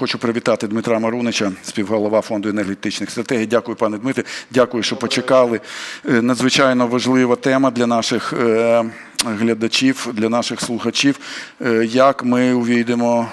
Хочу привітати Дмитра Марунича, співголова фонду енергетичних стратегій. Дякую, пане Дмитре. Дякую, що почекали. Е, Надзвичайно важлива тема для наших е, глядачів, для наших слухачів. Е, Як ми увійдемо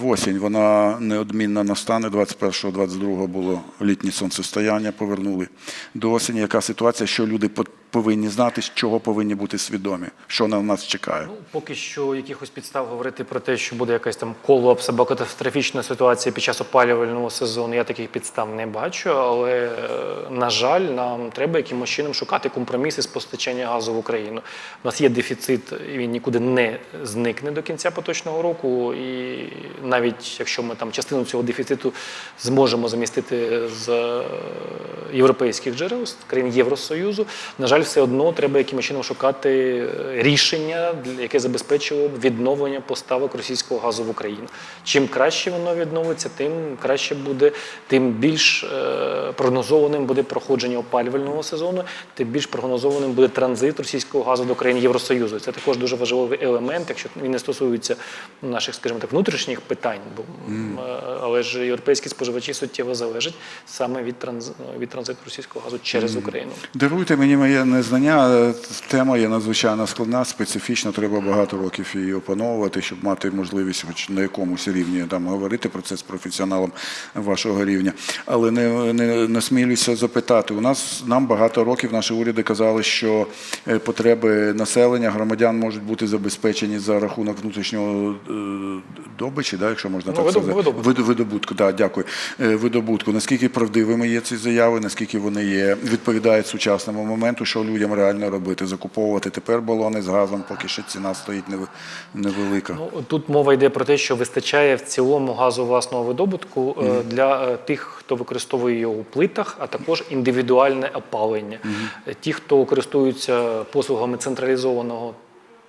в осінь? Вона неодмінно настане. 21-22 було літнє сонцестояння, повернули до осені. Яка ситуація? Що люди по- повинні знати, з чого повинні бути свідомі? Що на нас чекає? Ну, поки що якихось підстав говорити про те, що буде якась там колапс або катастрофічна ситуація під час опалювального сезону, я таких підстав не бачу. Але, е, на жаль, нам треба якимось чином шукати компроміси з постачання газу в Україну. У нас є дефіцит, і він нікуди не зникне до кінця поточного року. І навіть якщо ми там частину цього дефіциту зможемо замістити з е, європейських джерел, з країн Євросоюзу, на жаль, все одно треба якимось чином шукати е, рішення, яке забезпечило б відновлення поставок російського газу в Україну. Чим краще воно відновиться, тим краще буде, тим більш е, прогнозованим буде проходження опалювального сезону, тим більш прогнозованим буде транзит російського газу до країн Євросоюзу. Це також дуже важливий елемент, якщо він не стосується наших, скажімо так, внутрішніх питань, бо е, але ж європейські споживачі суттєво залежать саме від транз від транзиту російського газу через Україну. Даруйте мені моє незнання. Тема є надзвичайно складна, специфічна. Треба багато років її опановувати, щоб мати можливість, хоч на якомусь рівні там говорити про це з професіоналом вашого рівня. Але не, не насмілюся запитати. У нас нам багато років наші уряди казали, що е, потреби населення громадян можуть бути забезпечені за рахунок внутрішнього е, добичі, да, якщо можна Ну, так сказати. видобутку. Видобутку, да, дякую. Е, Видобутку. Наскільки правдивими є ці заяви, наскільки вони є, відповідають сучасному моменту, що людям реально робити? Закуповувати тепер балони з газом, поки ще ціна стоїть невелика. Ну, тут мова йде про те, що вистачає в цілому газу власного видобутку е, для е, тих, хто використовує його у плитах, а також індивідуальне опалення. Е, Ті, хто користуються послугами централізованого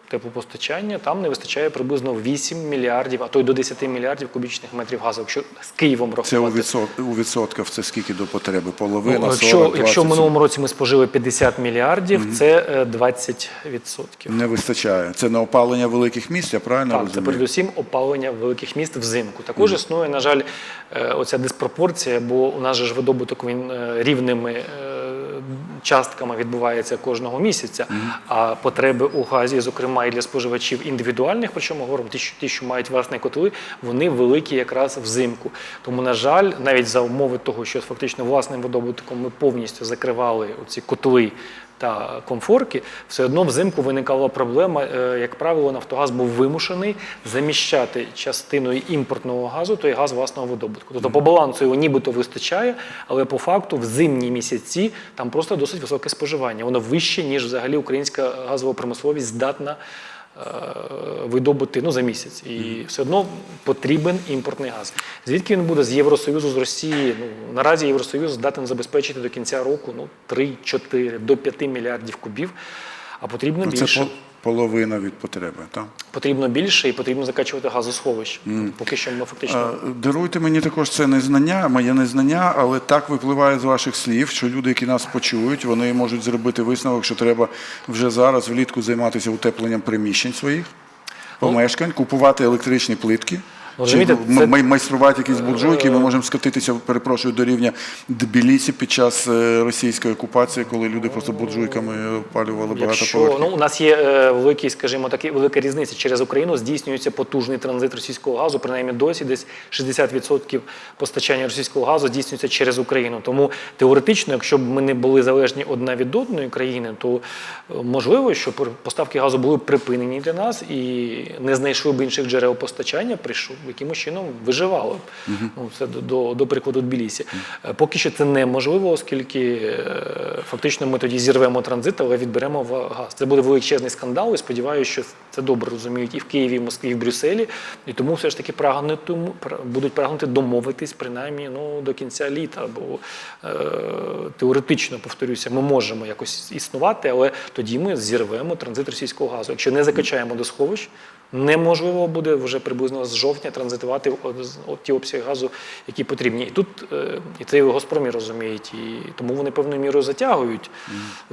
теплопостачання, там не вистачає приблизно 8 мільярдів, а то й до 10 мільярдів кубічних метрів газу. Якщо з Києвом Це у, відсот, у відсотках це скільки до потреби? Половина, Ну, 40, якщо, 20? якщо в минулому році ми спожили 50 мільярдів, це е, 20 відсотків. Не вистачає. Це на опалення великих міст, я правильно Так, це передусім опалення великих міст взимку. Також існує, на жаль, е, оця диспропорція, бо у нас же ж видобуток він е, рівними е, частками відбувається кожного місяця. А потреби у газі, зокрема і для споживачів індивідуальних, ми говоримо, ті, що ті, що мають власні котли, вони великі якраз взимку. Тому, на жаль, навіть за умови того, що фактично власним видобутком ми повністю закривали ці котли та комфорки, все одно взимку виникала проблема. е, Як правило, Нафтогаз був вимушений заміщати частиною імпортного газу той газ власного видобутку. Тобто по балансу його нібито вистачає, але по факту в зимні місяці там просто досить високе споживання. Воно вище, ніж взагалі українська газова промисловість здатна. е, Видобути ну, за місяць, і все одно потрібен імпортний газ. Звідки він буде з Євросоюзу, з Росії? Ну наразі Євросоюз здатен забезпечити до кінця року ну 3-4 до 5 мільярдів кубів. А потрібно Ну, більше. Це половина від потреби. Так? Потрібно більше і потрібно закачувати газосховищ. Поки що ми фактично А, Даруйте мені також це незнання, моє незнання, але так випливає з ваших слів, що люди, які нас почують, вони можуть зробити висновок, що треба вже зараз влітку займатися утепленням приміщень своїх, помешкань, купувати електричні плитки. Ну, Чи це- май- майструвати якісь буржуйки, ми можемо скотитися, перепрошую, до рівня Тбілісі під час е, російської окупації, коли люди просто буржуйками опалювали багато Якщо поверхів. ну у нас є е, великий, скажімо, такі велика різниця через Україну здійснюється потужний транзит російського газу. Принаймні досі десь 60% постачання російського газу здійснюється через Україну. Тому теоретично, якщо б ми не були залежні одна від одної країни, то е, можливо, що поставки газу були б припинені для нас і не знайшли б інших джерел постачання, прийшов якимось чином виживало. Ну це до, до, до прикладу Тбілісі. Е, Поки що це неможливо, оскільки е, фактично ми тоді зірвемо транзит, але відберемо газ. Це буде величезний скандал, і сподіваюся, що це добре розуміють і в Києві, і в Москві, і в Брюсселі. І тому все ж таки прагнутиму- пра- будуть прагнути домовитись принаймні ну, до кінця літа. Бо е, теоретично, повторюся, ми можемо якось існувати, але тоді ми зірвемо транзит російського газу. Якщо не закачаємо до сховищ, неможливо буде вже приблизно з жовтня транзитувати ті обсяги газу, які потрібні. І тут е, і це і в Газпромі розуміють, і тому вони певною мірою затягують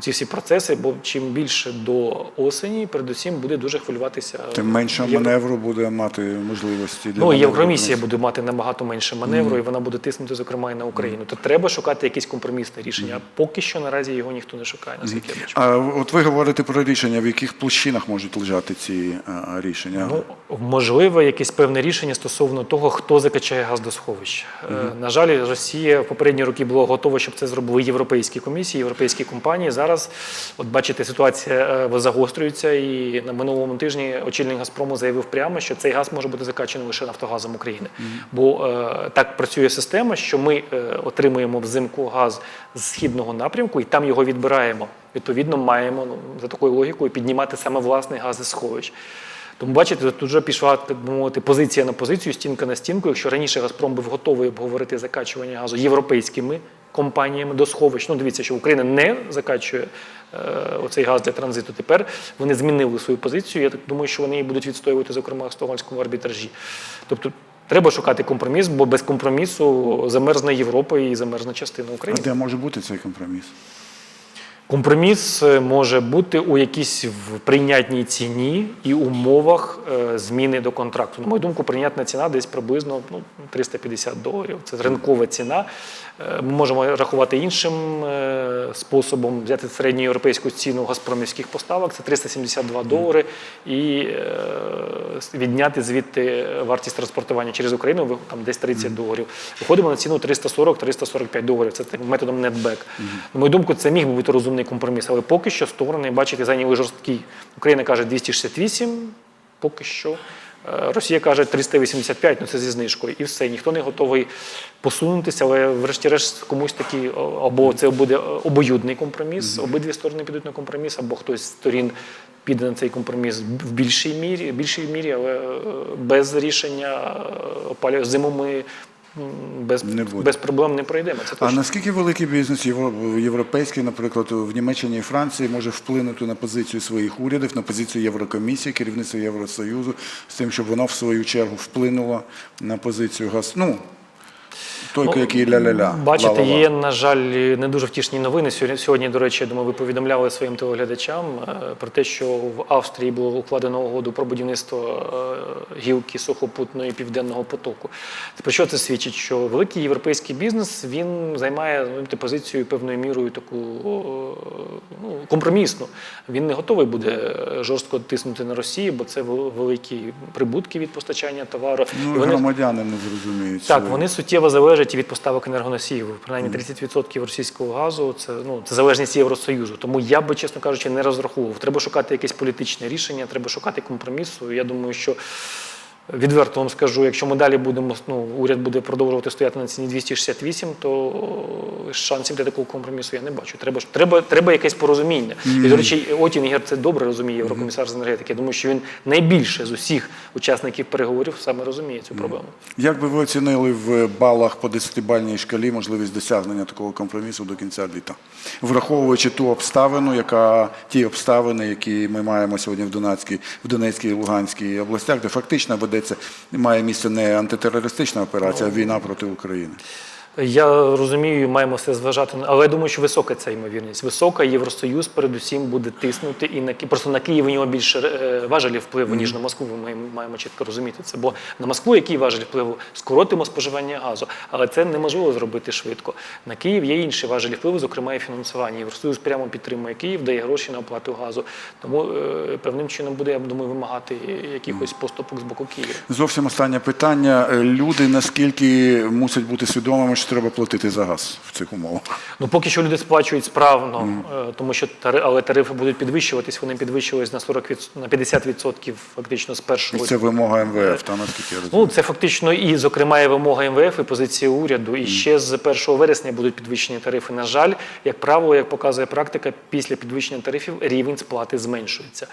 ці всі процеси, бо чим більше до осені, передусім буде дуже хвилюватися. Тим менше Євро- маневру буде мати можливості для Ну. Євромісія буде мати набагато менше маневру, і вона буде тиснути, зокрема, і на Україну. То треба шукати якесь компромісне рішення. А поки що наразі його ніхто не шукає, наскільки я бачу. А от ви говорите про рішення, в яких площинах можуть лежати ці а, рішення? Ну, можливо, якесь певне рішення стосовно того, хто закачає газ до сховищ. Е, На жаль, Росія в попередні роки була готова, щоб це зробили європейські комісії, європейські компанії. Зараз, от бачите, ситуація е, загострюється, і на минулому тижні очільник Газпрому заявив прямо, що цей газ може бути закачаний лише Нафтогазом України. Бо е, так працює система, що ми е, отримуємо взимку газ з східного напрямку і там його відбираємо. Відповідно, маємо ну, за такою логікою піднімати саме власний газ сховищ. Тому бачите, тут вже пішла так би мовити позиція на позицію, стінка на стінку. Якщо раніше Газпром був готовий обговорити закачування газу європейськими компаніями до сховищ, ну дивіться, що Україна не закачує е, оцей газ для транзиту. Тепер вони змінили свою позицію. Я так думаю, що вони її будуть відстоювати, зокрема в стокгольмському арбітражі. Тобто треба шукати компроміс, бо без компромісу замерзне Європа і замерзне частина А України. де може бути цей компроміс? Компроміс е, може бути у якійсь в прийнятній ціні і умовах е, зміни до контракту. На мою думку, прийнятна ціна десь приблизно ну, 350 доларів. Це ринкова ціна. Е, Ми можемо рахувати іншим способом, взяти середньоєвропейську ціну газпромівських поставок, це 372 долари, і відняти звідти вартість транспортування через Україну, там десь 30 доларів. Виходимо на ціну 340-345 доларів. Це методом нетбек. На мою думку, це міг би бути розумний компроміс, але поки що сторони, бачите, зайняли жорсткий. Україна каже 268, поки що. Е, Росія каже 385, ну це зі знижкою, і все. Ніхто не готовий посунутися, але врешті-решт комусь такий або це буде обоюдний компроміс, обидві сторони підуть на компроміс, або хтось з сторін піде на цей компроміс в більшій мірі, більшій мірі, але е, без рішення е, зиму ми без, Не буде. без проблем не пройдемо. Це А наскільки великий бізнес євро- європейський, наприклад, в Німеччині і Франції може вплинути на позицію своїх урядів, на позицію Єврокомісії, керівництва Євросоюзу, з тим, щоб воно в свою чергу вплинуло на позицію газ? Ну, той, Ну, який ля-ля-ля. Бачите, є, на жаль, не дуже втішні новини. Сьогодні, до речі, я думаю, ви повідомляли своїм телеглядачам е, про те, що в Австрії було укладено угоду про будівництво е, гілки сухопутної південного потоку. Про що це свідчить? Що великий європейський бізнес він займає ну, знаєте, позицію певною мірою таку е, ну, компромісну. Він не готовий буде жорстко тиснути на Росію, бо це великі прибутки від постачання товару. Ну, І вони- громадяни не зрозуміють. так, вони суттєво залежать від поставок енергоносіїв. Принаймні 30% російського газу це ну це залежність Євросоюзу. Тому я би, чесно кажучи, не розраховував. Треба шукати якесь політичне рішення, треба шукати компромісу. Я думаю, що відверто вам скажу, якщо ми далі будемо ну, уряд буде продовжувати стояти на ціні 268, то шансів для такого компромісу я не бачу. Треба треба, треба якесь порозуміння. І до речі, Отінгер це добре розуміє, єврокомісар з енергетики. Я думаю, що він найбільше з усіх учасників переговорів саме розуміє цю проблему. Як би ви оцінили в балах по 10-бальній шкалі можливість досягнення такого компромісу до кінця літа? Враховуючи ту обставину, яка ті обставини, які ми маємо сьогодні в Донецькій, в Донецькій і Луганській областях, де фактично ведеться має місце не антитерористична операція, а війна проти України. Я розумію, маємо все зважати, але я думаю, що висока ця ймовірність. Висока Євросоюз передусім буде тиснути і на просто на Київ у нього більше е, важелів впливу, ніж на Москву. Ми маємо- чітко розуміти це. Бо на Москву який важель впливу? Скоротимо споживання газу, але це неможливо зробити швидко. На Київ є інші важелі впливу, зокрема і фінансування. Євросоюз прямо підтримує Київ, дає гроші на оплату газу. Тому е, певним чином буде, я думаю, вимагати якихось поступок з боку Києва. Зовсім останнє питання. Е, Люди наскільки мусять бути свідомими, треба платити за газ в цих умовах? Ну, поки що люди сплачують справно, е, тому що але тарифи будуть підвищуватись. Вони підвищились на 40 від, на 50% фактично з І першого. це вимога МВФ, та наскільки я Ну, це фактично і, зокрема, і вимога МВФ, і позиція уряду. І ще з 1 вересня будуть підвищені тарифи. На жаль, як правило, як показує практика, після підвищення тарифів рівень сплати зменшується.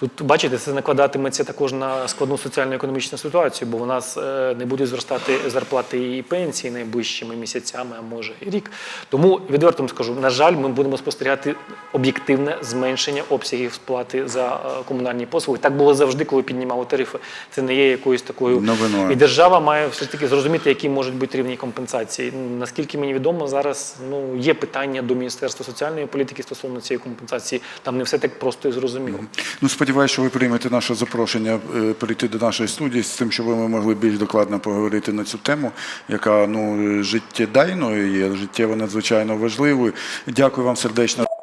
Тут бачите, це накладатиметься також на складну соціально-економічну ситуацію, бо у нас е, не будуть зростати зарплати і пенсії найближчими місяцями, а може і рік. Тому відверто вам скажу, на жаль, ми будемо спостерігати об'єктивне зменшення обсягів сплати за е, комунальні послуги. Так було завжди, коли піднімали тарифи. Це не є якоюсь такою Новиною. і держава має все ж таки зрозуміти, які можуть бути рівні компенсації. Наскільки мені відомо, зараз ну є питання до Міністерства соціальної політики стосовно цієї компенсації. Там не все так просто і зрозуміло. Ну, сподіваюся, що ви приймете наше запрошення е, прийти до нашої студії з тим, щоб ми могли більш докладно поговорити на цю тему, яка ну життєдайною є, життєво надзвичайно важливою. Дякую вам сердечно.